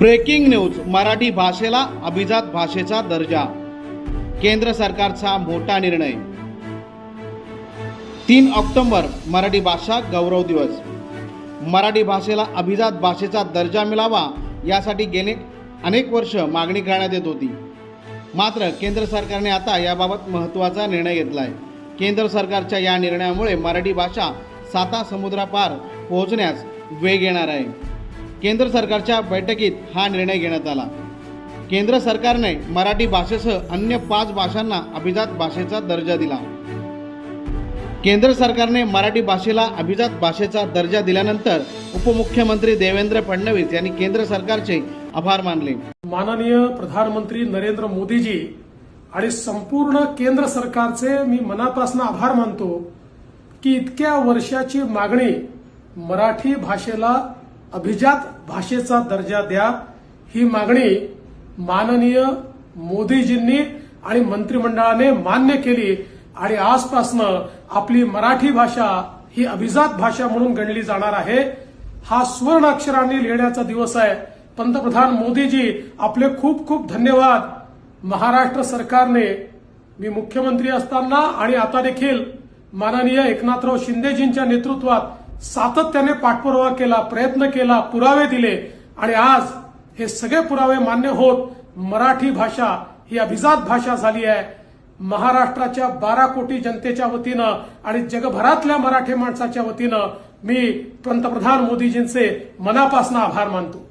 Breaking news Marathi भाषेला अभिजात भाषेचा दर्जा. केंद्र सरकारचा मोठा निर्णय. तीन ऑक्टोंबर मराठी भाषा गौरव दिवस. मराठी भाषेला अभिजात भाषेचा दर्जा मिळावा यासाठी गेले अनेक वर्ष मागणी करण्यात येत होती. मात्र केंद्र सरकारने आता याबाबत महत्त्वाचा निर्णय घेतला आहे केंद्र सरकारच्या या निर्णयामुळे मराठी भाषा साता समुद्रापार पोहोचण्यास वेग येणार आहे. केंद्र सरकारच्या बैठकीत हा निर्णय घेण्यात आला. केंद्र सरकारने मराठी भाषेसह अन्य पाच भाषांना अभिजात भाषेचा दर्जा दिला. केंद्र सरकारने मराठी भाषेला अभिजात भाषेचा दर्जा दिल्यानंतर उपमुख्यमंत्री देवेंद्र फडणवीस यांनी केंद्र सरकारचे आभार मानले. माननीय प्रधानमंत्री नरेंद्र मोदीजी आणि संपूर्ण केंद्र सरकारचे मी मनापासून आभार मानतो की इतक्या वर्षाची मागणी मराठी भाषेला अभिजात भाषेचा दर्जा द्या. ही मागणी माननीय मोदीजींनी आणि मंत्रिमंडळाने मान्य केली आणि आजपासनं आपली मराठी भाषा ही अभिजात भाषा म्हणून गणली जाणार आहे. हा सुवर्ण अक्षरांनी लिहिण्याचा दिवस आहे. पंतप्रधान मोदीजी आपले खूप खूप धन्यवाद. महाराष्ट्र सरकारने मी मुख्यमंत्री असताना आणि आता देखील माननीय एकनाथराव शिंदेजींच्या नेतृत्वात सातत्याने पाठपुरावा केला प्रयत्न केला पुरावे दिले आणि आज हे सगळे पुरावे मान्य होत मराठी भाषा ही अभिजात भाषा झाली आहे. महाराष्ट्राच्या बारा कोटी जनतेच्या वतीनं आणि जगभरातल्या मराठी माणसाच्या वतीनं मी पंतप्रधान मोदीजींचे मनापासून आभार मानतो.